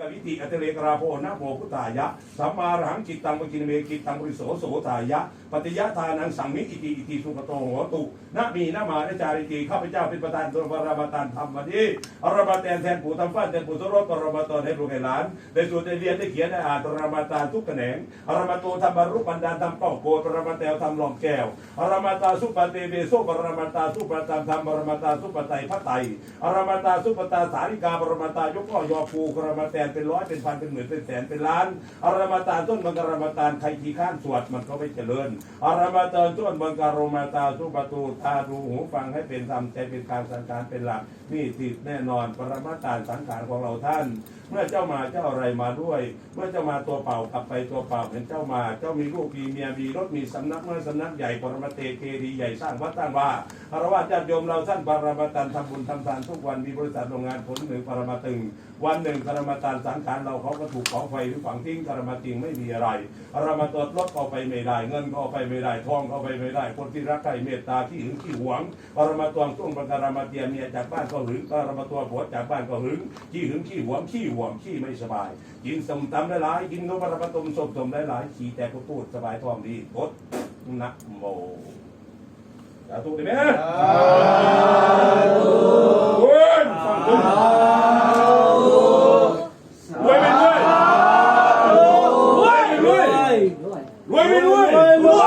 กวิติอัตเลกราโพนะโมพุทธายะสัมมารหังจิตตังปกินเมกิตตังบริโสโสทายะปฏิยะทานังสังมิอิติอิติสุขโตโหตุนะมีนะมานะจาริติข้าพเจ้าเป็นประธานตัวปรมาตานธรรมวันนี้อรมาแตนแทนปู่ทำฟ้านแทนปู่ทรถปรมาตอนให้ลูกให้หลานได้สวดได้เรียนได้เขียนได้อ่านปรมาตาทุกแขนงอรมาโตทำบรรลุปัญญาทำเป้าโกปรมาแตวทำหลองแก้วอรมาตาสุปฏิเวโสปรมาตาสุปตามธรรมปรมาตาสุปไตยพระไตอรมาตาสุปตาสาริกาปรมาตายกข้อยอภูปรมาแตนเป็นร้อยเป็นพันเป็นหมื่นเป็นแสนเป็นล้านอรมาตาต้นบังการมาตานใครขี้ข้านสวดมันก็ไม่เจริญอรมาตาต้นบังการมาตาสุปตูตาดูหูฟังให้เป็นธรรมใจเป็นการสังการเป็นหลักนี่ติดแน่นอนปรมาตานสังขารของเราท่าน เมื่อเจ้ามาเจ้าอะไรมาด้วย เมื่อเจ้ามาตัวเปล่ากลับไปตัวเปล่าเห็นเจ้ามา เจ้ามีลูกมีเมียมีรถมีสำนักเมื่อสำนักใหญ่ปรมาเตเกดีใหญ่สร้างวัดสร้งว่าคารวะญาติโยมเราท่านปรมาตันทำบุญทำทานทุกวันมีบริษัทโรงงานผลหนึ่งปรมาตึง วันหนึ่งปรมาตานสังขารเราเขาก็ถูกของไฟหรือฝังทิ้งปรมาติงไม่มีอะไรปรมาตรรถก็เอาไปไม่ได้ เงินก็เอาไปไม่ได้ทองก็เอาไปไม่ได้ คนที่รักใครเมตตาที่หึงที่หวงปรมาตวงตุ้งปรมาเตียเมียจากบ้านก็หึงปรมาตัวผัวจากบ้านก็หึงขี้หึงขี้หวงขี้หวงขี้ไม่สบาย กินสมตำหลายๆกินนมปรมาตมสมสมหลายๆขี่แต่ก็พูดสบายท้องดีกดนะโมสาธุได้ไหมเว้ยฟังคุณรวยไม่รวยรวยไม่รวยรวยไม่รวยรว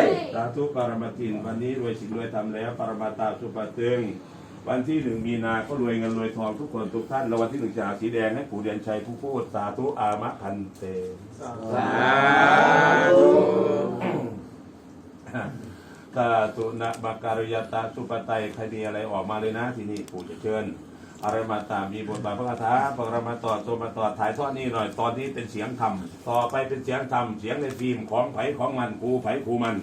ยสาธุปารมาทินวันนี้รวยสินรวยทำแล้วปรมาตาสุปตึง วันที่หนึ่งมีนาก็รวยเงินรวยทองทุกคนทุกท่านแล้ววันที่หนึ่งจะหาสีแดงให้ปู่เดือนชัยผู้พูดสาธุอามะพันเตกาตุนะบักการยตาสุปไตยใครมีอะไรออกมาเลยนะที่นี่ปู่จะเชิญอะไรมาตามมีบทบาทพระคาถาปรมาต่อตัวมาต่อถ่ายทอดนี่หน่อยตอนนี้เป็นเสียงธรรมต่อไปเป็นเสียงธรรมเสียงในฟิล์มของไผของมันครูไผครูมัน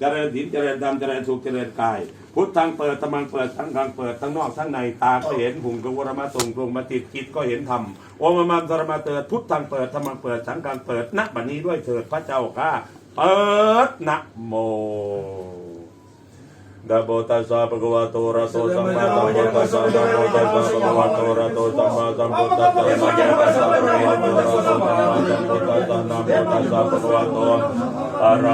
เจริญศีลเจริญธรรมเจริญสุขเจริญกาย พุทธังเปิดตมังเปิดทั้งกลางเปิดทั้งนอกทั้งในตาก็เห็นหุ่นกวรมาส่งตรงมาติดจิตก็เห็นธรรมโอมมังสรมาเติดพุทธังเปิดธรรมังเปิดสังกังเปิดณบัดนี้ด้วยเถิดพระเจ้าข้าเปิดนะโมนะโมตัสสะภะคะวะโตอะระโตสัมมาสัมพุทธัสสะนะโมตัสสะภะคะวะโตอะระโตสัมมาสัมพุทธัสสะนะโมตัสสะภะคะวะโตระโตสัมมาสัมพุทธัสสะนะโมตัสสะภะคะวะโตอะระโตสัมมาสัมพุทธัสสะนะโมตัสสะภะคะวะโต I'm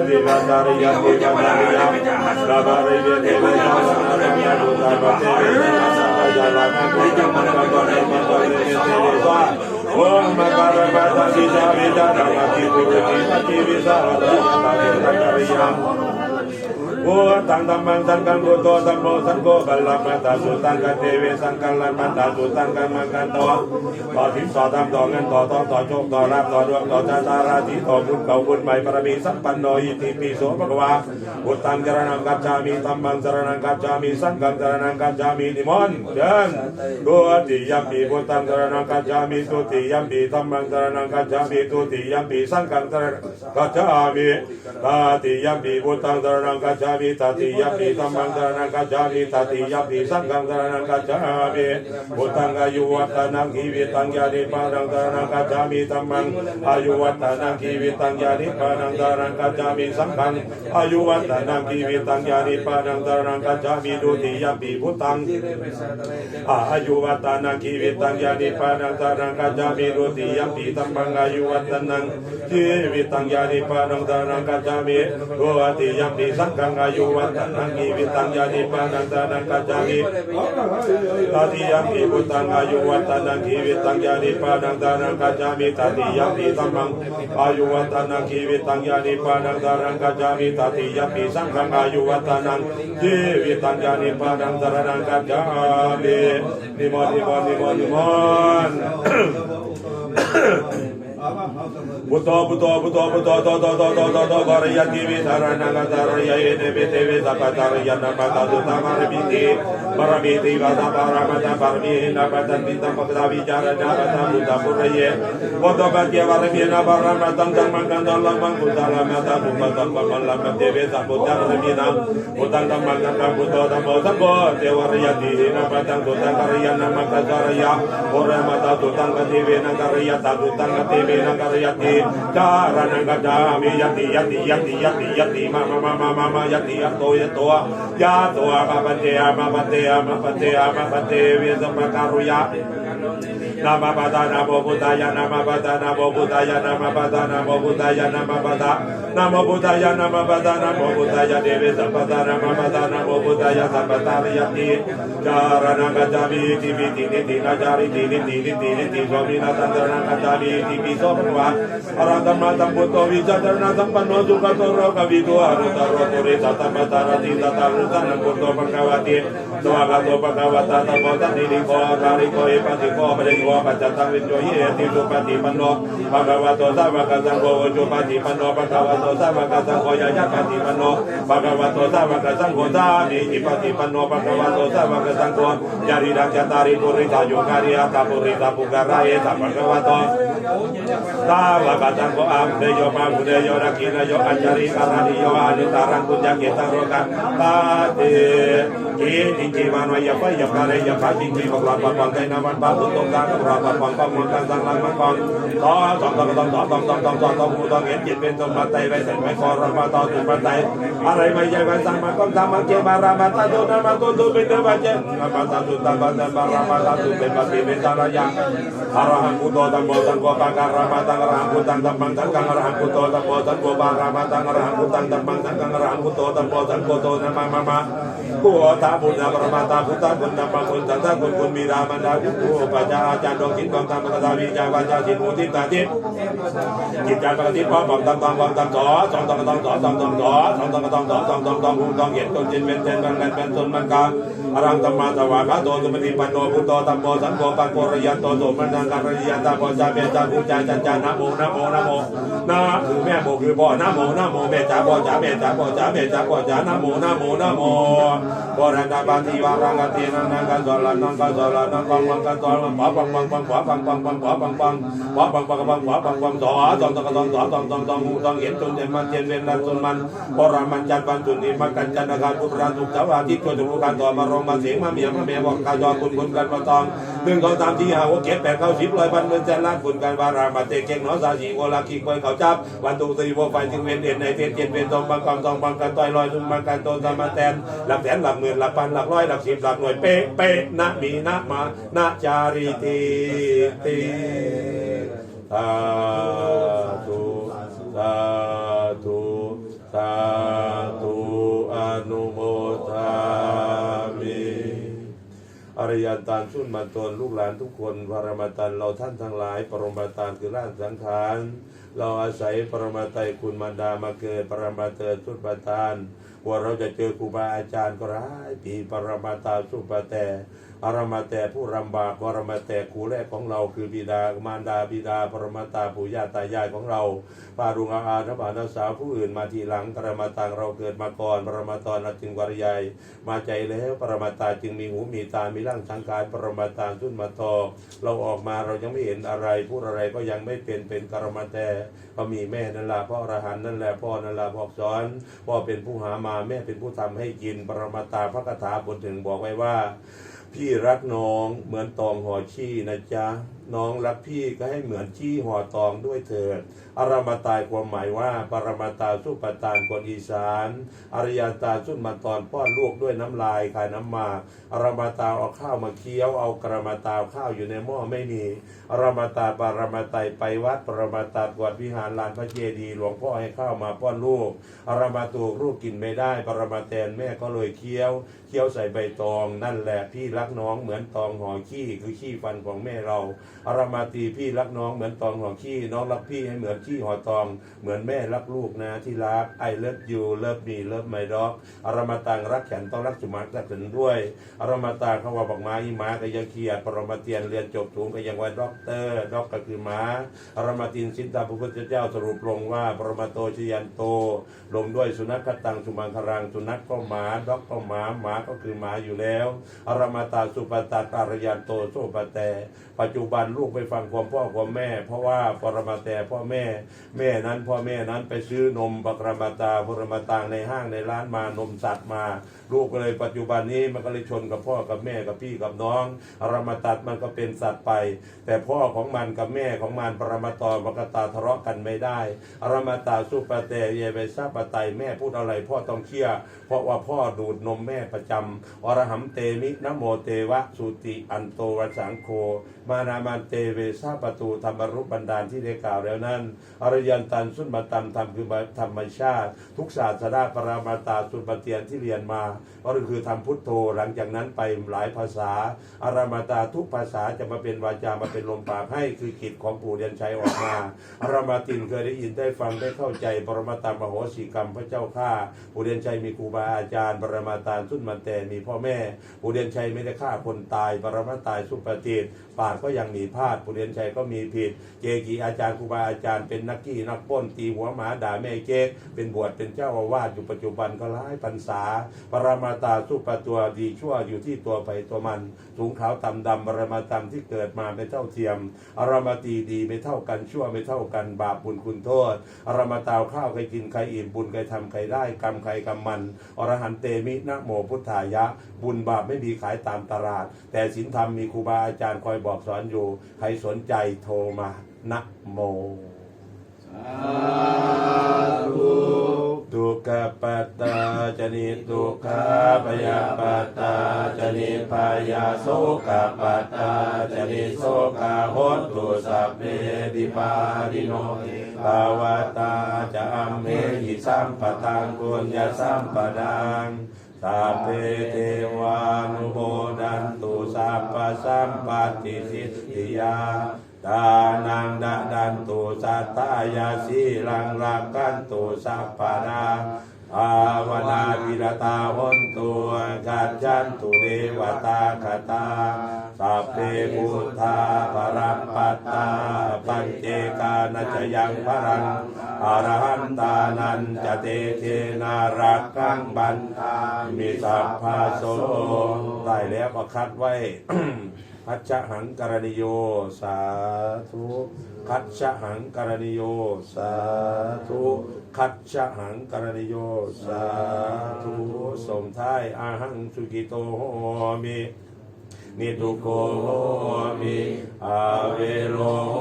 deva dare ya deva dare ya rava re ya deva ya dare Ua tang tam man san kan go to tam bo san go bal lam man ta su tang kan te ve san kan lan man ta su tang kan man kan to. To thím to tam to ngân to to to chok to lam to duong to cha ta ra thi to bun cầu bun mai para mi san pan no yi ti pi so bạc wa. Ut tam jaranam kap cha mi tam man jaranam kap cha mi san kam jaranam kap cha mi ni mon. Chân. Ua ti yam pi bu tam jaranam kap cha mi tu ti yam pi tam man jaranam kap cha mi tu ti yam pi san kam jaranam kap cha mi. Ta ti yam pi bu tam jaranam kap cha Gajami Tati Yapi Sambandarana Gajami Tati Yapi Sangandarana Gajami Utanga Yuvatana Givi Tangyari Parangarana Gajami Tamang Ayuvatana Givi Tangyari Parangarana Gajami Sangang Ayuvatana Givi Tangyari Parangarana Gajami Duti Yapi Butang Ayuvatana Givi Tangyari Parangarana Gajami Duti Yapi Tamang Ayuvatana Givi Tangyari Parangarana Gajami Duati Yapi Sangang อายุวันนังกีวิตังยานิปานันตานังกัจจานิตัทิยังกีบุตังอายุวันนังกีวิตังยานิปานันตานังกัจจามิตัทิยังกีตัมมังอายุวันนังกีวิตังยานิปานันตานังกัจจามิตัทิยังกีสังฆังอายุวันนังเจวิตังยานิปานันตานังกัจจามินิมอนนิมอนนิมอนนิมอน Buto buto buto buto to to to to to to baraya tivi tarana la taraya ene bete beta pataraya na pata do tamar biti paramiti vata paramata parmi na pata pita pata vijara na pata buta puraye Buto batya parmi na paramata tang mangkan dalam mangkuta la mata buta tanpa malam bete beta buta parmi na. Buta tang mangkan tang buta tang buta bo te waraya tivi na pata buta karya na mata karya ora mata buta tang tivi na karya ta buta tang tivi จารณังกจามิ चारणगजामि यति यति यति यति यति मम मम मम यति यतो यतो यातो अमपते अमपते अमपते अमपते वेदप्रकारुया นามาปะตานาโมบุตายานามาปะตานาโมบุตายานามาปะตานาโมบุตายานามาปะตานาโมบุตายานามาปะตานาโมบุตายาเดวิสัปพตานามาปะตานาโมบุตายาสัปะตาริยติจารณกัจจามิทิมิตินิตินาจาริตินิตินิตินิติโสมินาตันตระกัจจามิทิมิโสภวะ Aratamata puto vichatarna tampano dukato roka vigo arutaroto re tatamata rati tatarutan puto pangkawati สัมปัตโรกวตารติตัตตาโติสวากาวตาตโมตันติริโกอาการิโกเอปติโกปะเดโกปัจจตังวิญโยเยติสุปฏิปันโนภควโตสาวกสังโฆจุปฏิปันโนภควโตสาวกสังโฆยายะปฏิปันโนภควโตสาวกสังโฆสามิจิปฏิปันโนภควโตสาวกสังโฆยาริรักจตาริปุริตาโยการิยาตาปุริตาปุการะเอตาภควโตสาวกสังโฆอัมเดโยมามุเดโยรักินโยอัจจาริการณิโยอานุตารังคุญญเกตังโรกันตาเต กิจิจิมานวยปะยปะเรยปะจิงจิปะกลาปะปังไกนามันปะตุตงกางกราปะปังปังมังกันสังลังมังปังต่อสองตองตองตองตองตองตองตองตองหูตองเห็นจิตเป็นสมบัติไว้เสร็จไม่ขอรมาต่อตุปัตไตอะไรไม่ใช่วันสังมันก็ทำมันเกมารามาตาตุนามาตุตุเป็นเทวะเจมาตาตุตาบัตบารามาตาตุเป็นปฏิเวสารยังอารหังพุโธธัมโมสังโฆปังการามาตังอรหังพุทธังธัมมังสังฆังอรหังพุโธธัมโมสังโฆปารามาตังอรหังพุทธังธัมมังสังฆังอรหังพุโธธัมโมสังโฆโตนะมามามาพุทตาบุญนาปรมาตาพุทธคุณนาปคุณสันตคุณคุณมีรามนดาคุณผู้ปัจจาอาจารย์ดวงจิตบางตามกตาวิจาวาจาจิตมุทิตาจิตจิตจารปกติปปอมตังตางตามตางต่อสองตางตามต่อสองตางต่อสองตางตามต่อสองตางตาตองตามตามต่อหูตางเหยียดตนจิตเป็นเจนบังเงินเป็นตนบังกลา อรังธรรมาสวากาโตสุปฏิปันโนพุทโธธัมโมสังโฆปังโกรยันโตโสมันนังการยันตาปจาเมจาภูจาจันจานะโมนะโมนะโมนะคือแม่โมคือพ่อนะโมนะโมแม่จ๋าพ่อจาแม่จ๋าพ่อจาแม่จ๋าพ่อจานะโมนะโมนะโมบราณปาฏิวารังกตินังนังกันสลานังกันสลานังปังปังกันสลาปังปังปังปังปังปังปังปังปังปังปังปังปังปังปังปังปังปังสอสองตองตองสอสองตองตองหูตองเห็นจนเห็นมันเทียนเวียนนันจนมันโบรามันจันปันจุนีมันกันจันทร์การพุทธราสุขสวัสดิ์ที่ช่วยดูการต่อมารงมาเสียงมาเมียมาเมียบอกกายอคุณคุณกันมาตองหนึ่งสองสามสี่ห้าหกเจ็ดแปดเก้าสิบร้อยพันหมื่นแสนล้านคุณกันวารามาเตเก่งน้อสาสีโอลาคิกไว้เขาจับวันตุสีโวไฟจึงเวียนเด่นในเทียนเทียนเป็นทองบางกองทองบางกันต่อยลอยลุ่มบางกันโตตามาแตนหลักแสนหลักหมื่นหลักพันหลักร้อยหลักสิบหลักหน่วยเป๊ะเป๊ะนะมีนะมานะจารีติติสาธุสา อริยตานชุนมาตนลูกหลานทุกคนปรมาตานเราท่านทั้งหลาย ปรมาตานคือร่างสังขารเราอาศัยปรมาไตยคุณมารดามาเกิด ปรมาเติชุนประทานว่าเราจะเจอครูบาอาจารย์ก็ร้ายปีปรมาตาสุปแต่ อารมาแต่ผู้รำบากปรมาแต่ครูแรกของเราคือบิดามารดาบิดาปรมาตาปู่ย่าตายายของเราปารุงอาอาทบานาสาวผู้อื่นมาทีหลังปรมาตางเราเกิดมาก่อนปรมาตอนจึงวริยายมาใจแล้วปรมาตาจึงมีหูมีตามีร่างสังขารปรมาตาสุนมาตอเราออกมาเรายังไม่เห็นอะไรพูดอะไรก็ยังไม่เป็นเป็นกรรมแต่ก็มีแม่นั่นแหละพ่ออรหันนั่นแหละพ่อนั่นแหละบอสอนพ่อเป็นผู้หามาแม่เป็นผู้ทำให้กินปรมาตาพระคาถาบทหนึ่งบอกไว้ว่า พี่รักน้องเหมือนตองห่อชี้นะจ๊ะ น้องรักพี่ก็ให้เหมือนชี่ห่อตองด้วยเถิดอารมาตายความหมายว่า ปรมาตาสุปตานคนอีสานอริยตาสุนมาตอนป้อนลูกด้วยน้ำลายขายน้ำหมากอารมาตาเอาข้าวมาเคี้ยว เอากระมาตาข้าวอยู่ในหม้อไม่มีอารมาตาปรมาตายไปวัดปรมาตากวดวิหารลานพระเจดีย์หลวงพ่อให้ข้าวมาป้อนลูกอารมาตูกลูกกินไม่ได้ ปรมาแตนแม่ก็เลยเคี้ยวเคี้ยวใส่ใบตอง นั่นแหละพี่รักน้องเหมือนตองห่อขี้คือขี้ฟันของแม่เราอารมาตีพี่รักน้องเหมือนตองห่อขี้น้องรักพี่ให้เหมือนขี้ห่อตอง เหมือนแม่รักลูกนะที่รักไอเลิฟยูเลิฟมีเลิฟไมด็อกอารมาตังรักฉันต้องรักสุมารักฉันด้วยอารมาตาเขาว่าบอกม้าอีม้าก็ยังเขียดปรมาเตียนเรียนจบสูงก็ยังว่าด็อกเตอร์ด็อกก็คือม้าอารมาตินสินตาพระพุทธเจ้าสรุปลงว่าปรมาโตชยันโต ลงด้วยสุนัขกตังสุมังครังสุนัขก็หมาด็อกก็หมาหมาก็คือหมาอยู่แล้วอารมาตาสุปตาการยันโตโสปแต่ปัจจุบันลูกไปฟังความพ่อความแม่ เพราะว่าปรมาแต่พ่อแม่แม่นั้นพ่อแม่นั้นไปซื้อนมปรมาตาปรมาตางในห้างในร้านมานมสัตว์มา ลูกก็เลยปัจจุบันนี้มันก็เลยชนกับพ่อกับแม่กับพี่กับน้องอรมาตัดมันก็เป็นสัตว์ไป แต่พ่อของมันกับแม่ของมันปรมาตอมกตาทะเลาะกันไม่ได้อรมาตาสุปเตเยเวซาปไตยแม่พูดอะไรพ่อต้องเชื่อเพราะว่าพ่อดูดนมแม่ประจำอรหัมเตมินโมเตวะสุติอันโตวสังโฆมานามันเตเวซาประตูธรรมรุปบันดาลที่ได้กล่าวแล้วนั้น อรยันตันสุนมาตัมธรรมคือธรรมชาติ ทุกศาสนาปรามาตาสุนปเตียนที่เรียนมา ก็คือทำพุทโธหลังจากนั้นไปหลายภาษา อารามาตาทุกภาษาจะมาเป็นวาจามาเป็นลมปากให้คือกิจของปู่เรียนชัยออกมา อารามาตินเคยได้ยินได้ฟังได้เข้าใจปรมาตามโหสีกรรมพระเจ้าข้าปู่เรียนชัยมีครูบาอาจารย์ ปรมาตาสุนมันแต่มีพ่อแม่ปู่เรียนชัยไม่ได้ฆ่าคนตาย ปรมาตายสุปฏิทปากก็ยังมีพลาดปู่เรียนชัยก็มีผิดเจกีอาจารย์ครูบาอาจารย์เป็นนักกี้นักป้นตีหัวหมาด่าแม่เก๊กเป็นบวชเป็นเจ้าอาวาสอยู่ปัจจุบันก็หลายพรรษา ปรมาตาสุปตัวดีชั่วอยู่ที่ตัวไปตัวมันสูงขาวต่ำดำปรมาตามที่เกิดมาไม่เท่าเทียมอารมาตีดีไม่เท่ากันชั่วไม่เท่ากันบาปบุญคุณโทษอารมาตาวข้าวใครกินใครอิ่มบุญใครทำใครได้กรรมใครกรรมมันอรหันเตมินะโมพุทธายะ บุญบาปไม่มีขายตามตลาด แต่ศีลธรรมมีครูบาอาจารย์คอยบอกสอนอยู่ใครสนใจโทรมานะโมทุกขปัตตาจนิทุกขปยาปัตตาจนิพยาโสกปัตตาจนิโสกาโหตุสัพเพติปาดิโนภาวตาจะอเมหิสัมปทังกุญญาสัมปดัง สัพเพเทวานุโมดันตุสัพพสัมปติสิทธิยาดานังดะดันตุสัตตายาสีลังรักกันตุสัพพะนา ภาวนาวิรตาหนตุกัจจันตุเดวตาคตาสัพเพพุทธาปรัมปัตตาปัญเจกานัจยังพรังอรหันตานันจะเตเทนารักกังบันทามิสัพพาโสได้แล้วก็คัดไว้ พัชชะหังกรณิโย สาธุคัชชะหังกรณิโย สาธุคัชชะหังกรณิโย สาธุส่งท้ายอาหังสุกิโตหมินิทุโกโหมิอาเวโรโห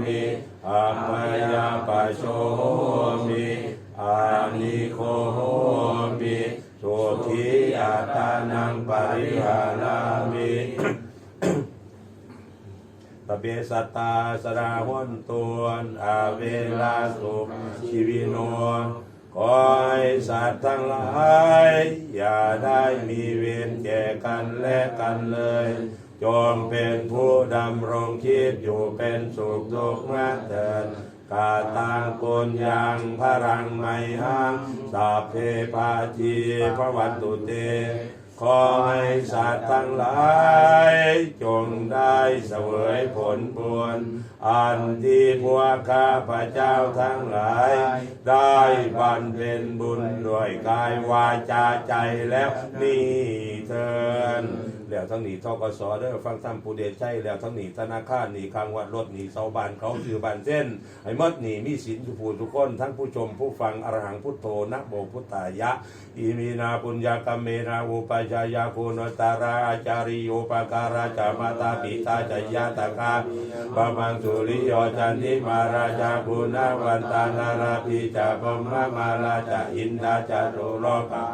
มิอาปยาปะโชมิอานิโคโหมิโสทิยาตานังปริหารามิ ตเบสัตตาสราหุนตวนอาเวลาสุขชีวิโนขอให้สัตว์ทั้งหลาย อย่าได้มีเวรแก่กันและกันเลยจงเป็นผู้ดำรงชีพอยู่เป็นสุขทุกข์มาเถิดกาตังปุญญังพรังไมหังสัพเพปาจีพระวันตุเต ขอให้สัตว์ทั้งหลาย จงได้เสวยผลบุญ อันที่พวกข้าพระเจ้าทั้งหลาย ได้บำเพ็ญบุญด้วยกายวาจาใจแล้วนี่เถินแล้วทั้งหนีทกสเด้อฟังธรรมปูเดชใช่แล้วทั้งหนีธนาคารหนีคางวัดรถหนีเสาบานเขาคือบานเส้นไอ้มดหนีมีศีลทุกผู้ทุกคน ทั้งผู้ชมผู้ฟังอรหังพุทโธนะโมพุทธายะ อิมีนาปุญญากรรมเมนาอุปจายาคุณตาราอาจาริโยปการาจามาตาปิตาจยาตาคาบามังสุริโยจันทิมาราชาปุณวันตานาราปิจาปมามาราจาอินดาจารุโลกา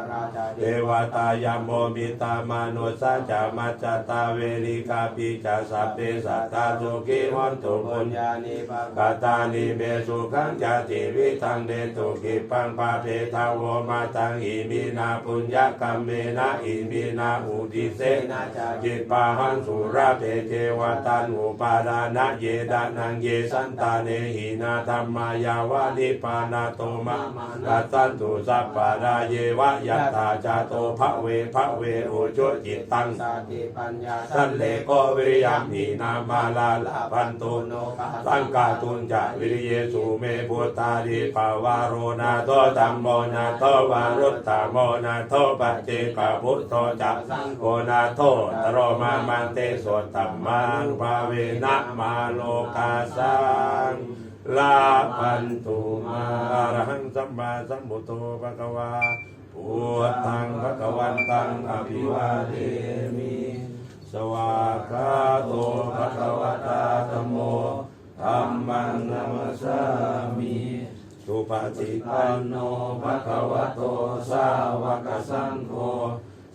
เทวตายามโมมิตามานุสาจามัจจตาเวริกาปิจาสัพเพสัตตาสุขีวันตุปุญญานิกาตานิเบสุขังจาติวิทังเดตุกิปังปาเททาวโวมาตังอิมินาปุญญกรรมเมนะอิมีนาอุติเสนาจิตปาหังสุราเตเทวตันอุปาดานะเยดานังเยสันตาเนหินาธรรมายาวานิปานาโตมะกัสสันตุสัปปาราเยวะยัตตาจาโตภะเวภะเวโอโชจิตตังสติปัญญาสันเลโกวิริยมหินามาลาลาพันตุโนสังกาตุนจะวิริเยสุเมพุตาดิปาวาโรนาโตตัมโมนาโตวารุตตาโมนาโตปัจเจกพุทโธจะสังโฆนาโตตโรมามันเตสวดตัมมานุภาเวนะมาโลกาสังลาพันตุมาอรหังสัมมาสัมพุทโธภะคะวาพุทธังภะคะวันตังอภิวาเทมิสวากาโตภะคะวะตาธัมโมธัมมังนัมสสามิสุปฏิปันโนภะคะวะโตสาวกสังโฆ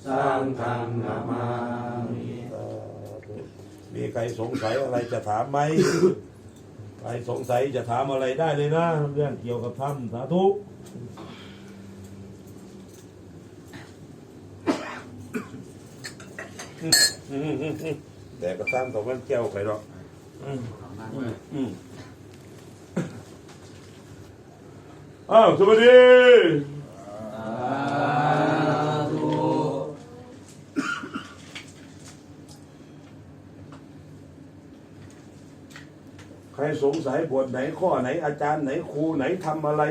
สังฆังนามามิ มีใครสงสัยอะไรจะถามไหม ใครสงสัยจะถามอะไรได้เลยนะเรื่องเกี่ยวกับธรรมสาธุแต่ก็ตามตัวมันเกี่ยวไปหรอกอืมอืมอืมอ้าวสวัสดี ใคร สงสัยบทไหนข้อไหนอาจารย์ไหนครูไหนทำอะไร